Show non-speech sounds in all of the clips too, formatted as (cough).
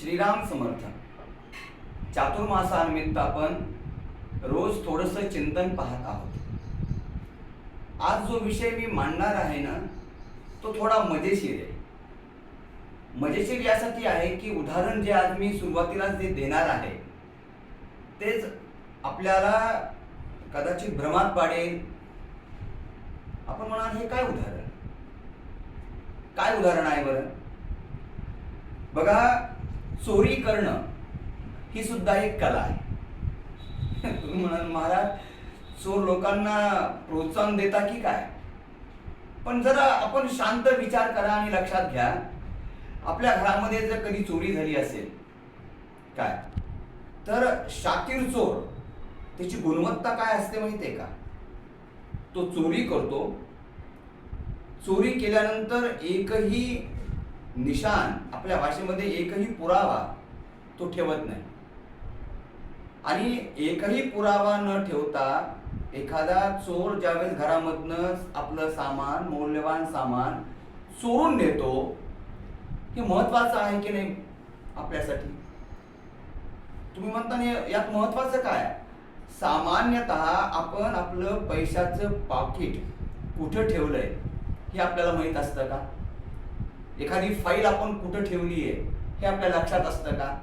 श्रीराम समर्थ चातुर्मासानिमित्त आपण रोज थोडस चिंतन पाहत आहोत. आज जो विषय मी मांडणार आहे ना तो थोडा मजेशीर आहे. मजेशीर यासाठी आहे की उदाहरण जे आज मी सुरुवातीला जे देणार आहे तेच आपल्याला कदाचित भ्रमात पाडेल. आपण म्हणाल हे काय उदाहरण? काय उदाहरण आहे बरं? बघा चोरी करणं ही सुद्धा एक कला आहे. (laughs) तुम्ही म्हणाल महाराज चोर लोकांना प्रोत्साहन देता की काय? पण जरा आपण शांत विचार करा आणि लक्षात घ्या आपल्या घरामध्ये जर कधी चोरी झाली असेल काय? तर शातीर चोर त्याची गुणवत्ता काय असते माहितीये का? तो चोरी करतो. चोरी केल्यानंतर एकही निशान आपल्या भाषेमध्ये एकही पुरावा तो ठेवत नाही. आणि एकही पुरावा न ठेवता एखादा चोर ज्यावेळेस घरामधनं आपलं सामान मौल्यवान सामान चोरून नेतो हे महत्वाचं आहे की नाही आपल्यासाठी? तुम्ही म्हणता ना, यात महत्वाचं काय? सामान्यतः आपण आपलं पैशाचं पाकिट कुठं ठेवलंय हे आपल्याला माहीत असतं का? एखादी फाईल आपण कुठं ठेवली आहे हे आपल्या लक्षात असतं का?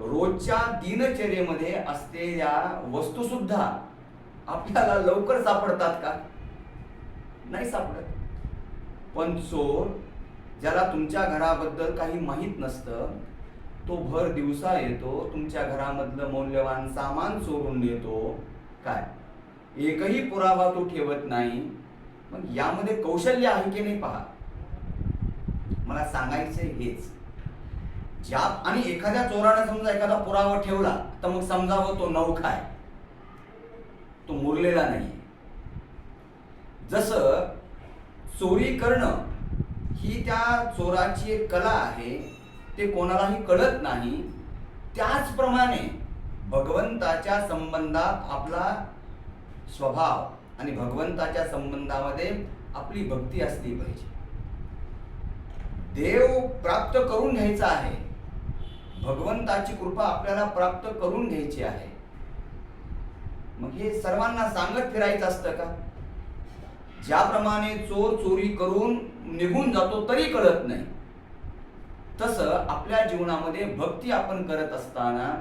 रोजच्या दिनचर्येमध्ये असलेल्या वस्तू सुद्धा आपल्याला लवकर सापडतात का? नाही सापडत. पण चोर ज्याला तुमच्या घराबद्दल काही माहीत नसतं तो भर दिवसा येतो तुमच्या घरामधलं मौल्यवान सामान चोरून नेतो. काय? एकही पुरावा तो ठेवत नाही. मग यामध्ये कौशल्य आहे की नाही पहा? मला सांगायचं हेच. ज्या आणि एखाद्या चोराने समजा एखादा पुरावा ठेवला तर मग समजावं तो नौखा आहे तो मुरलेला नाही. जसं चोरी करणं ही त्या चोराची एक कला आहे ते कोणालाही कळत नाही. त्याचप्रमाणे भगवंताच्या संबंधात आपला स्वभाव आणि भगवंताच्या संबंधामध्ये आपली भक्ती असली पाहिजे. देव प्राप्त करून घ्यायचा आहे. भगवंताची कृपा आपल्याला प्राप्त करून घ्यायची आहे. मग हे सर्वांना सांगत फिरायचं असतं का? ज्याप्रमाणे चोर चोरी करून निघून जातो तरी कळत नाही. तसं आपल्या जीवनामध्ये भक्ती आपण करत असताना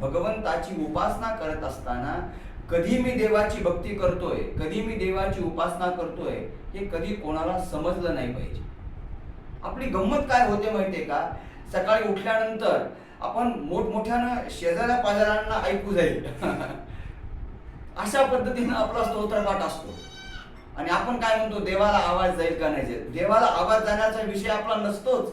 भगवंताची उपासना करत असताना कधी मी देवाची भक्ती करतोय कधी मी देवाची उपासना करतोय हे कधी कोणाला समजलं नाही पाहिजे. आपली गंमत काय होते माहितीये का? सकाळी उठल्यानंतर आपण मोठमोठ्यानं शेजाऱ्या पाजाऱ्यांना ऐकू जाईल. (laughs) अशा पद्धतीनं आपला स्तोत्रपाठ असतो. आणि आपण काय म्हणतो देवाला आवाज जाईल का नाही जाईल? देवाला आवाज जाण्याचा विषय आपला नसतोच.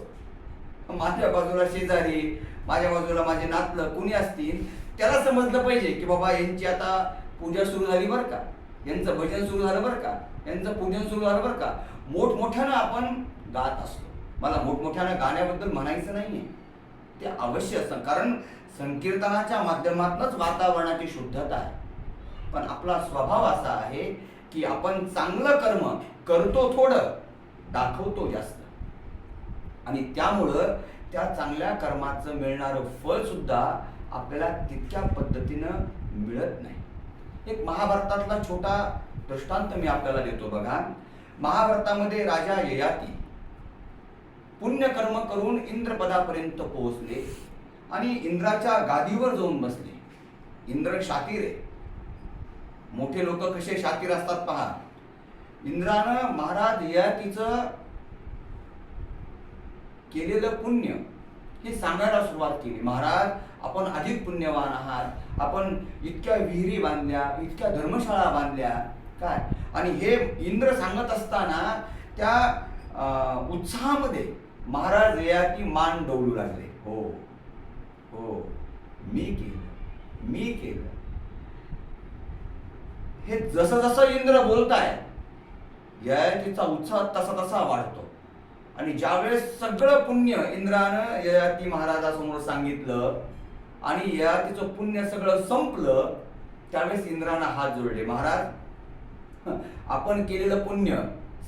माझ्या बाजूला शेजारी माझ्या बाजूला माझे नातलं कुणी असतील त्याला समजलं पाहिजे की बाबा यांची आता पूजा सुरू झाली बरं का? यांचं भजन सुरू झालं बरं का? यांचं पूजन सुरू झालं बरं का? मोठमोठ्यानं आपण गात असतो. मला मोठमोठ्यानं गाण्याबद्दल म्हणायचं नाही आहे ते अवश्य असतं. कारण संकीर्तनाच्या माध्यमातूनच वातावरणाची शुद्धता आहे. पण आपला स्वभाव असा आहे की आपण चांगलं कर्म करतो थोडं दाखवतो जास्त. आणि त्यामुळं त्या चांगल्या कर्माचं मिळणारं फळ सुद्धा आपल्याला तितक्या पद्धतीनं मिळत नाही. एक महाभारतातला छोटा दृष्टांत मी आपल्याला देतो बघा. महाभारतामध्ये राजा ययाती पुण्यकर्म करून इंद्रपदापर्यंत पोहोचले आणि इंद्राच्या गादीवर जाऊन बसले. इंद्र शातीर आहे. मोठे लोक कसे शातीर असतात पहा. इंद्रानं महाराज ययातीचं केलेलं पुण्य हे सांगायला सुरुवात केली. महाराज आपण अधिक पुण्यवान आहात. आपण इतक्या विहिरी बांधल्या इतक्या धर्मशाळा बांधल्या. काय? आणि हे इंद्र सांगत असताना त्या उत्साहामध्ये महाराज ययाती मान डोलू लागले. हो हो मी केलं मी केलं. हे जसं जसं इंद्र बोलताय ययातीचा उत्साह तसा तसा वाढतो. आणि ज्यावेळेस सगळं पुण्य इंद्रानं ययाती महाराजासमोर सांगितलं आणि ययातीचं पुण्य सगळं संपलं त्यावेळेस इंद्रानं हात जोडले महाराज आपण केलेलं पुण्य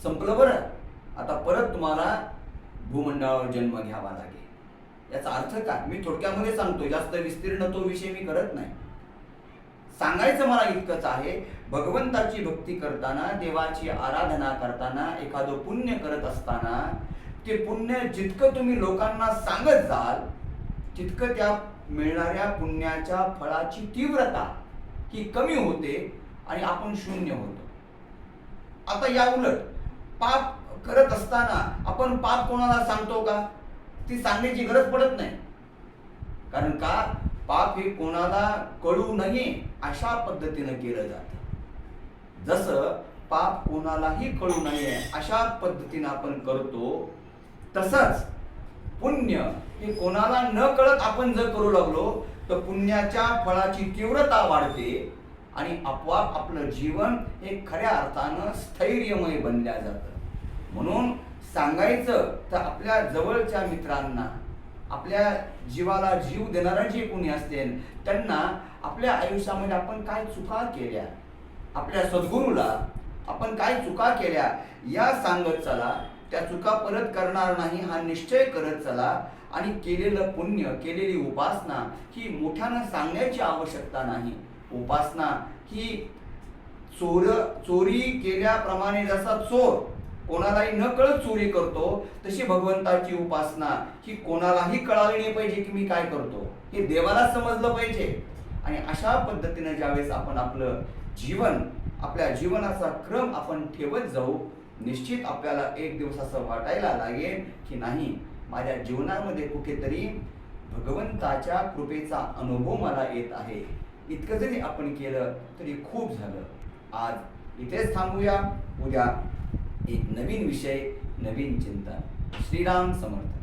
संपलं बरं. आता परत तुम्हाला भूमंडळावर जन्म घ्यावा लागेल. याचा अर्थ काय? मी थोडक्यामध्ये सांगतो जास्त विस्तीर्ण तो विषय मी करत नाही. सांगायचं मला इतकंच आहे भगवंताची भक्ती करताना देवाची आराधना करताना एखादं पुण्य करत असताना ते पुण्य जितकं तुम्ही लोकांना सांगत जाल तितकं त्या मिळणाऱ्या पुण्याच्या फळाची तीव्रता ही कमी होते आणि आपण शून्य होतो. आता या उलट पाप करत असताना आपण पाप कोणाला सांगतो का? ती सांगण्याची गरज पडत नाही. कारण का? पाप हे कोणाला कळू नये अशा पद्धतीनं केलं जात. जसं पाप कोणालाही कळू नये अशा पद्धतीनं आपण करतो तसंच पुण्य हे कोणाला न कळत आपण जर करू लागलो तर पुण्याच्या फळाची तीव्रता वाढते आणि आपोआप आपलं जीवन हे खऱ्या अर्थानं स्थैर्यमय बनल्या जातं. म्हणून सांगायचं तर आपल्या जवळच्या मित्रांना आपल्या जीवाला जीव देणारा जे कोणी असतील त्यांना आपल्या आयुष्यामध्ये आपण काय चुका केल्या? आपल्या सद्गुरूला आपण काय चुका केल्या? या सांगत चला. त्या चुका परत करणार नाही हा निश्चय करत चला. आणि केलेलं पुण्य केलेली उपासना ही मोठ्यानं सांगण्याची आवश्यकता नाही. उपासना ही चोर चोरी केल्याप्रमाणे जसा चोर कोणालाही न कळत चोरी करतो तशी भगवंताची उपासना ही कोणालाही कळाली नाही पाहिजे की मी काय करतो. हे देवाला समजलं पाहिजे. आणि अशा पद्धतीने ज्यावेळेस आपण आपलं जीवन आपल्या जीवनाचा क्रम आपण ठेवत जाऊ निश्चित आपल्याला एक दिवस असं वाटायला लागेल की नाही माझ्या जीवनामध्ये कुठेतरी भगवंताच्या कृपेचा अनुभव मला येत आहे. इतकं जरी आपण केलं तरी खूप झालं. आज इथेच थांबूया. उद्या एक नवीन विषय नवीन चिंतन श्रीराम समर्थ.